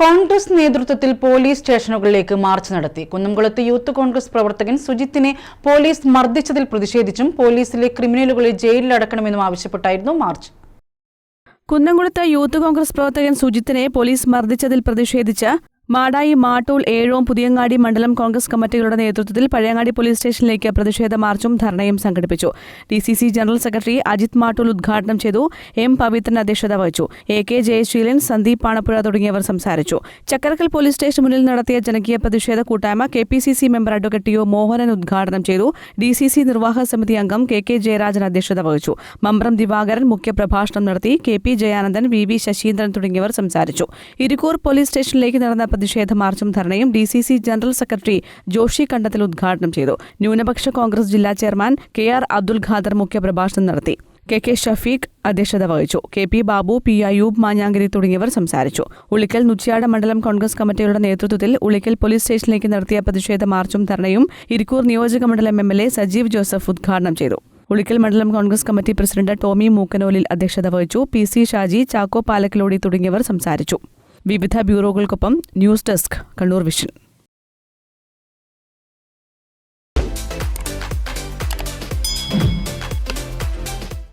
കോൺഗ്രസ് നേതൃത്വത്തിൽ police സ്റ്റേഷനുകളിലേക്ക് March നടത്തി. കുന്നംകുളത്ത് യൂത്ത് കോൺഗ്രസ് പ്രവർത്തകൻ സുജിത്തിനെ പോലീസ് മർദ്ദിച്ചതിൽ പ്രതിഷേധിച്ചും പോലീസിലെ ക്രിമിനലുകളെ ജയിലിലടക്കണമെന്നും ആവശ്യപ്പെട്ടായിരുന്നു മാർച്ച്. കുന്നംകുളത്ത് യൂത്ത് കോൺഗ്രസ് പ്രവർത്തകൻ സുജിത്തിനെ പോലീസ് മർദ്ദിച്ചതിൽ പ്രതിഷേധിച്ച് മാടായി മാട്ടൂൾ ഏഴോം പുതിയങ്ങാടി മണ്ഡലം കോൺഗ്രസ് കമ്മിറ്റികളുടെ നേതൃത്വത്തിൽ പഴയങ്ങാടി പോലീസ് സ്റ്റേഷനിലേക്ക് പ്രതിഷേധ മാർച്ചും ധർണയും സംഘടിപ്പിച്ചു. D C C general secretary Ajith Mattool ഉദ്ഘാടനം ചെയ്തു എം പവിത്രൻ അധ്യക്ഷത വഹിച്ചു. എ കെ ജയശീലൻ സന്ദീപ് പാണപ്പുഴ തുടങ്ങിയവർ സംസാരിച്ചു. ചക്കരക്കൽ പോലീസ് സ്റ്റേഷൻ മുന്നിൽ നടത്തിയ ജനകീയ പ്രതിഷേധ കൂട്ടായ്മ K P C C member advocate U Mohanan ഉദ്ഘാടനം ചെയ്തു. ഡി സി സി നിർവാഹക സമിതി അംഗം കെ കെ ജയരാജൻ അധ്യക്ഷത വഹിച്ചു. മമ്പ്രം ദിവാകരൻ മുഖ്യപ്രഭാഷണം നടത്തി K P Jayanandan V V Saseendran തുടങ്ങിയവർ സംസാരിച്ചു. ഇരിക്കൂർ പോലീസ് സ്റ്റേഷനിലേക്ക് നടന്ന പ്രതിഷേധ മാർച്ചും ധർണയും D C C general secretary Joshy Kandathil ഉദ്ഘാടനം ചെയ്തു. ന്യൂനപക്ഷ കോൺഗ്രസ് ജില്ലാ chairman K R Abdul Khader മുഖ്യപ്രഭാഷണം നടത്തി. കെ കെ ഷഫീഖ് അധ്യക്ഷത വഹിച്ചു. K P Babu P Ayoob Manjankari തുടങ്ങിയവർ സംസാരിച്ചു. ഉളിക്കൽ നുച്ചിയാട് മണ്ഡലം കോൺഗ്രസ് കമ്മിറ്റിയുടെ നേതൃത്വത്തിൽ ഉളിക്കൽ പോലീസ് സ്റ്റേഷനിലേക്ക് നടത്തിയ പ്രതിഷേധ മാർച്ചും ധർണയും ഇരിക്കൂർ നിയോജക മണ്ഡലം M L A Sajeev Joseph ഉദ്ഘാടനം ചെയ്തു. ഉളിക്കൽ മണ്ഡലം Congress committee president Tomy Mookkanolil അധ്യക്ഷത വഹിച്ചു. പി സി ഷാജി ചാക്കോ പാലക്കിലോടി തുടങ്ങിയവർ സംസാരിച്ചു. വിവിധ ബ്യൂറോകൾക്കൊപ്പം ന്യൂസ് ഡെസ്ക് കണ്ണൂർ വിഷൻ.